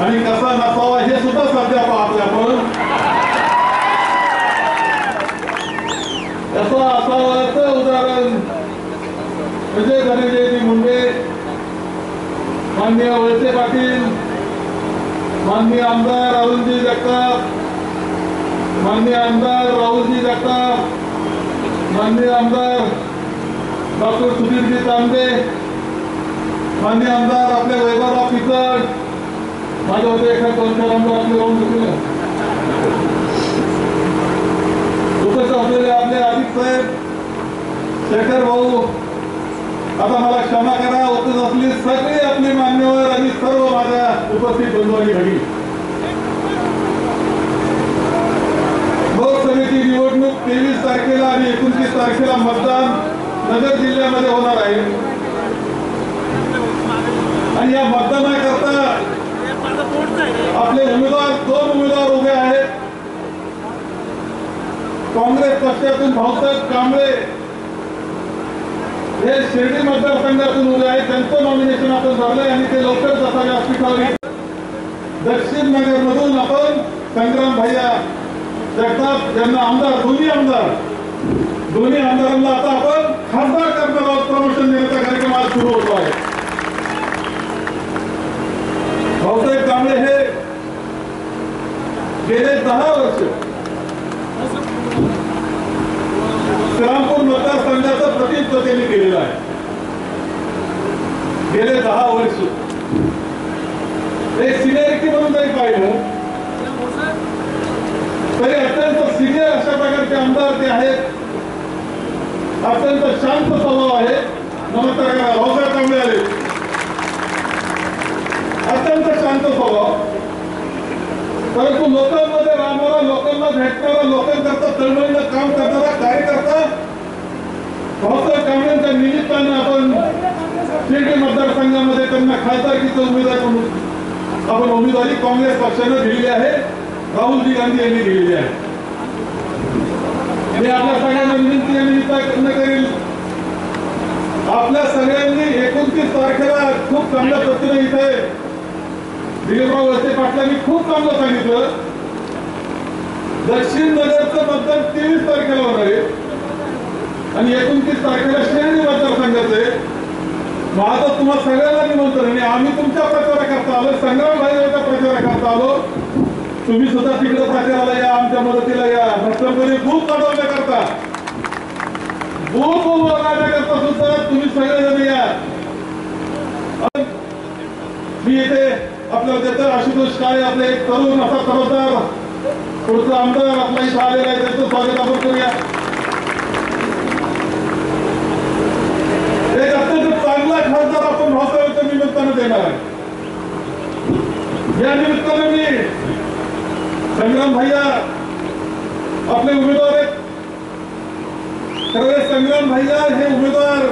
आणि कसा नसावा हे सुद्धा सध्या पाहतोय आपण कसा असावं उदाहरण म्हणजे धनंजयजी मुंडे माननीय वळसे पाटील माननीय आमदार राहुलजी जगताप माननीय आमदार राहुलजी जगताप माननीय आमदार डॉक्टर सुधीरजी तांबे माननीय आमदार आपल्या वैभवराव पिचड माझ्या एखाद आमदार आपले राहून उपस्थित असलेले आपले साहेब शेखर भाऊ आता मला क्षमा करा उपस्थित असली मान्यवर आणि सर्व माझ्या उपस्थित बंधू आणि लोकसभेची निवडणूक तेवीस तारखेला आणि एकोणतीस तारखेला मतदान नगर जिल्ह्यामध्ये होणार आहे. आणि या मतदानाकरता आपले उमेदवार दोन उमेदवार उभे आहेत. काँग्रेस पक्षातून भाऊसाहेब कांबळे हे शिर्डी मतदारसंघातून उभे आहेत. त्यांचं नॉमिनेशन आपण भरलंय आणि ते लवकरच आता व्यासपीठावर दक्षिण नगर मधून आपण संग्राम भैया जगताप यांना आमदार दोन्ही आमदार. दोन्ही आमदारांना आता आपण खासदार करणार आहोत प्रमोशन देण्याचा कार्यक्रम आज सुरू होतो आहे भाऊसाहेब कांबळे हे गेले दहा वर्ष श्रीरामपूर मतदारसंघाचं प्रतिनिधित्व त्यांनी केलेलं आहे. गेले दहा वर्ष. एक सिनियरिटी म्हणून जरी पाहिलं. तरी अत्यंत सिनियर अशा प्रकारचे आमदार ते आहेत अत्यंत शांत स्वभाव आहे. नमस्कार रावसाहेब कांबळे आले अत्यंत शांत स्वभाव. परंतु लोकांमध्ये राहणारा लोकांना भेटणारा लोकांकरता तळमळीनं काम करणारा कार्यकर्ता भाऊसाहेब कांबळेंच्या निमित्तानं आपण शिर्डी मतदारसंघामध्ये त्यांना खासदारकीचा उमेदवार म्हणून आपण उमेदवारी काँग्रेस पक्षानं दिलेली आहे. राहुलजी गांधी यांनी दिलेली आहे. मी आपल्या सगळ्यांना विनंती या निमित्तानं करेल आपल्या सगळ्यांनी एकोणतीस तारखेला खूप चांगल्या पद्धतीने इथे दिलीपराव वळसे पाटलांनी खूप चांगलं सांगितलं. दक्षिण नगरचं मतदान तेवीस तारखेला होणार आहे. आणि एकोणतीस तारखेला श्रेणी मतदारसंघाचं आहे. माझं तुम्हाला सगळ्यांना निमंत्रण आणि आम्ही तुमच्या प्रचाराकरता आलो संग्राम प्रचार प्रचाराकरता आलो तुम्ही सुद्धा तिकडे प्रचाराला या आमच्या मदतीला या. भ्रष्टाचारी बूथ करता. बूथ करता सुद्धा तुम्ही सगळेजण या. मी इथे आपल्या देतो आशुतोष काळे आपले एक तरुण असा तरुणदार पुढचा आमदार आपला इथं आलेला आहे त्यांचं स्वागत आपण करूया एक अत्यंत चांगला खासदार आपण महोत्सवाच्या निमित्तानं देणार आहे. या निमित्तानं मी संग्राम भैया आपले उमेदवार आहेत. खरं संग्राम भैया हे उमेदवार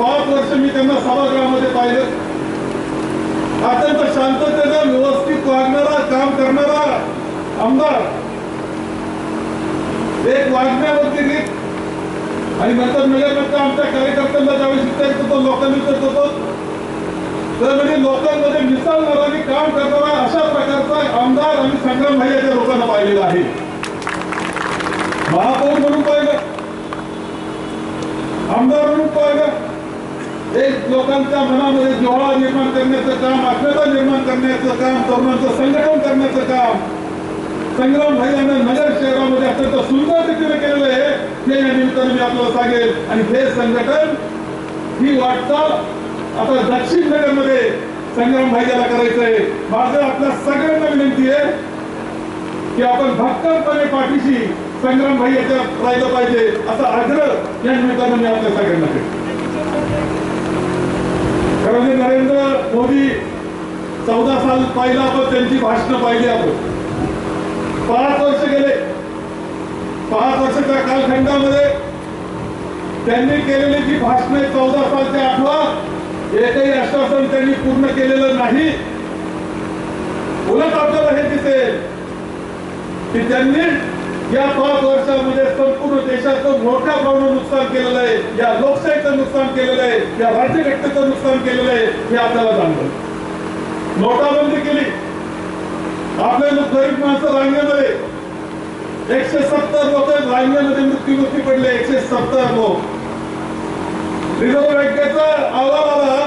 पाच वर्ष मी त्यांना सभागृहामध्ये पाहिलं. अत्यंत शांततेनं व्यवस्थित वागणारा काम करणारा आमदार. एक वागण्यावरती रीत आणि नंतर नगरमध्ये आमच्या कार्यकर्त्यांना ज्यावेळेस विचारित होतो लोकांनी विचारत होतो तर म्हणजे लोकांमध्ये मिसळणारा आणि काम करणारा अशा प्रकारचा आमदार आणि संग्राम भाई भाईच्या लोकांना पाहिलेला आहे. महापौर म्हणून पाहिलं. आमदार म्हणून पाहिलं. एक लोकांच्या मनामध्ये जोहळा निर्माण करण्याचं काम आत्मता निर्माण करण्याचं काम तरुणांचं संघटन करण्याचं काम संग्राम भाई नगर शहरामध्ये अत्यंत सुंदर रीतीने केलेलं आहे. ते या निमित्ताने मी आपल्याला सांगेल. आणि हे संघटन ही वाटचाल आता दक्षिण नगरमध्ये संग्राम भाईला करायचं आहे. माझं आपल्या सगळ्यांना विनंती आहे की आपण भक्कमपणे पाठीशी संग्राम भाई याच्यात राहिलं पाहिजे असा आग्रह या निमित्तानं मी आपल्या सगळ्यांना खरं म्हणजे नरेंद्र मोदी चौदा साल पाहिलं आपण त्यांची भाषणं पाहिली आपण. पाच वर्ष गेले. पाच वर्षाच्या कालखंडामध्ये त्यांनी केलेली जी भाषणे चौदा सालचे आठवा एकही आश्वासन त्यांनी पूर्ण केलेलं नाही. उलट आपल्याला हे दिसेल की त्यांनी या पाच वर्षामध्ये संपूर्ण देशाचं मोठ्या प्रमाणात नुकसान केलेलं आहे. या लोकशाहीचं नुकसान केलेलं आहे. या राज्यघटनेचं नुकसान केलेलं आहे हे आपल्याला जाणवलं. नोटाबंदी केली. आपले गरीब माणसं रांगेमध्ये एकशे सत्तर लोक रांगेमध्ये मृत्युमुखी पडले एकशे सत्तर लोक. रिझर्व्ह बँकेचा अहवाल आला.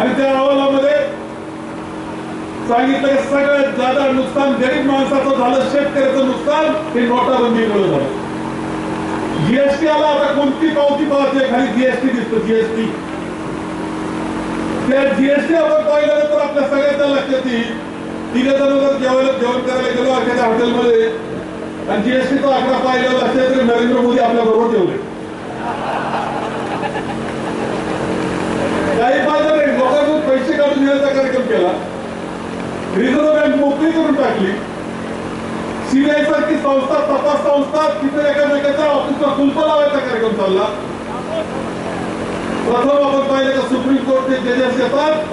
आणि त्या अहवालामध्ये सांगितलं की सगळ्यात जादा नुकसान गरीब माणसाचं झालं शेतकऱ्याचं नुकसान हे नोटाबंदीमुळे झालं. जीएसटी आला आता कोणती पावती पाहते? खाली जीएसटी दिसतो जीएसटी त्या जीएसटी आपण पाहिलं तर आपल्या सगळ्यांच्या लक्षात येईल तिघ जण जेवायला जेवण करायला गेलो एखाद्या हॉटेलमध्ये. आणि जीएसटीचा आकडा पाहिला लक्षात तरी नरेंद्र मोदी आपल्या बरोबर ठेवले काही पाहिजे नाही. लोकांकडून पैसे काढून घेण्याचा कार्यक्रम केला. रिझर्व्ह बँक मोकळी करून टाकली. सीबीआय सारखी संस्था तपास संस्था तिथे एकामेकाच्या ऑफिसला कुलप लावायचा कार्यक्रम चालला. प्रथम आपण पाहिलं का सुप्रीम कोर्टचे जजेस येतात.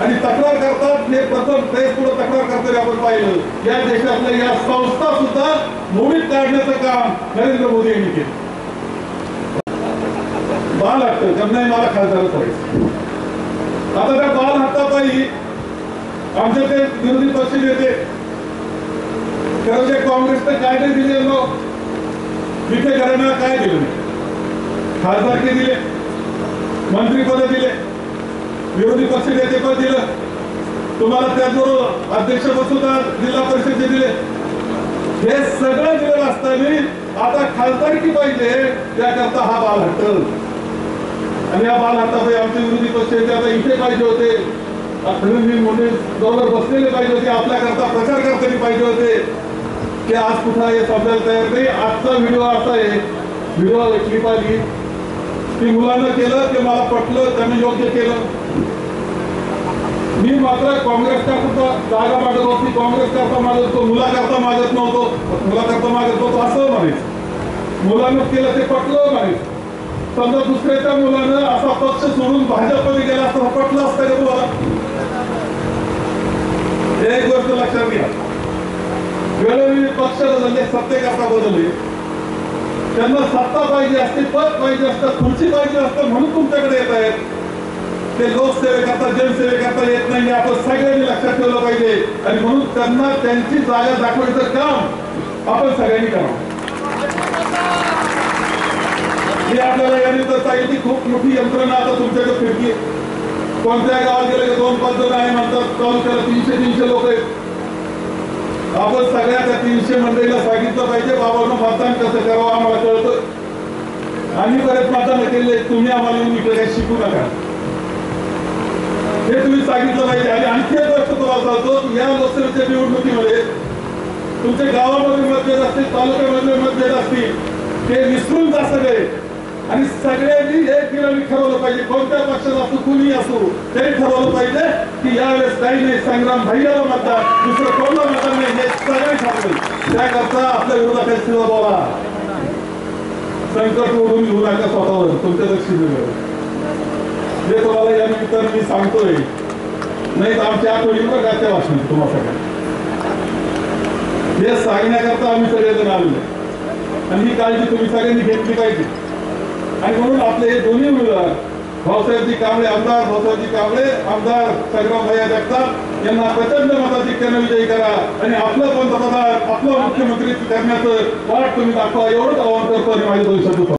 आणि तक्रार करतात. हे प्रथम प्रेस पुढे तक्रार करताना आपण पाहिलं. या देशातल्या या संस्था सुद्धा मोडीत काढण्याचं काम नरेंद्र मोदी यांनी केलं. बाल हक्क त्यांनाही मला खासदारच पाहिजे आता त्या बाल हट्टापायी आमचे ते विरोधी पक्ष नेते खरं जे काय कायदे दिले विखे घराण्याला काय दिलं नाही? खासदारकी दिले मंत्रीपद दिले. विरोधी पक्ष नेते पण दिलं. तुम्हाला त्याचबरोबर अध्यक्ष सुद्धा जिल्हा परिषदचे दिले. हे सगळं दिलं असताना आता खासदारकी पाहिजे त्याकरता हा बाल हट्ट आणि या बाल हट्टापायी आमचे विरोधी पक्ष नेते आता इथे पाहिजे होते. मोठे बरोबर बसलेले पाहिजे होते आपल्याकरता प्रचार करताना पाहिजे होते. की आज कुठं हे समजायला तयार नाही आजचा व्हिडिओ असा आहे. व्हिडिओ क्लिप आली. की मुलांना केलं ते मला पटलं त्याने योग्य केलं. मी मात्र काँग्रेसच्या सुद्धा जागा मागत होती काँग्रेस करता मागत होतो मुलाकरता मागत नव्हतो. मुलाकरता मागत होतो असं म्हणायचं. मुलांना केलं ते पटलं म्हणायचं. समजा दुसऱ्याच्या मुलानं असा पक्ष सोडून भाजपमध्ये गेला असता पटलं असतं का तुम्हाला? एक गोष्ट लक्षात घ्या. वेळोवेळी पक्ष बदलले सत्तेकरता बदलले. त्यांना सत्ता पाहिजे असते पद पाहिजे असतं खुर्ची पाहिजे असतं म्हणून तुमच्याकडे येत आहेत. ते लोकसेवेकरता जनसेवेकरता येत नाही आपण सगळ्यांनी लक्षात ठेवलं पाहिजे. आणि म्हणून त्यांना त्यांची जागा दाखवायचं काम आपण सगळ्यांनी करावं. हे आपल्याला यानंतर निमित्त सांगितलं खूप मोठी यंत्रणा आता तुमच्याकडे फिरली आहे. कोणत्या गावात गेलं की दोन पाच जण आहे म्हणतात तालुक्याला तीनशे तीनशे लोक आहेत. आपण सगळ्या त्या तीनशे मंडळीला सांगितलं पाहिजे बाबांनो मतदान कसं करावं आम्हाला कळतं. आम्ही बरेच मतदान केले तुम्ही आम्हाला येऊन इकडे शिकू नका. हे तुम्ही सांगितलं पाहिजे. आणि आणखी एक गोष्ट तुम्हाला सांगतो या लोकसभेच्या निवडणुकीमध्ये तुमच्या गावामध्ये मतभेद असतील तालुक्यामध्ये मतभेद असतील ते विसरून जा सगळे. आणि सगळ्यांनी एक ठिकाणी ठरवलं पाहिजे कोणत्या पक्षात असो कुणी असो तरी ठरवलं पाहिजे की यावेळेस काही नाही संग्राम भैयाला मतदान दुसरं कोणला मतदान नाही हे सगळे ठरवले त्याकरता आपल्या विरोधात स्थिर बोला संकट ओढून घेऊ नका स्वतःवर तुमच्या दक्षिणेवर जे तुम्हाला या निमित्तानं मी सांगतोय नाही तर आमच्या आठवडीवर त्या वाचून तुम्हाला सगळ्या हे सांगण्याकरता आम्ही सगळेजण आलो आणि ही काळजी तुम्ही सगळ्यांनी घेतली पाहिजे. आणि म्हणून आपले हे दोन्ही मिळून भाऊसाहेबजी कांबळे आमदार भाऊसाहेबजी कांबळे आमदार संग्राम भैया जगताप यांना प्रचंड मताधिक्याने विजयी करा आणि आपलं पंतप्रधान आपलं मुख्यमंत्री करण्याचं वाट तुम्ही दाखवा एवढंच आवाहन करतो आणि माझ्या भविष्यात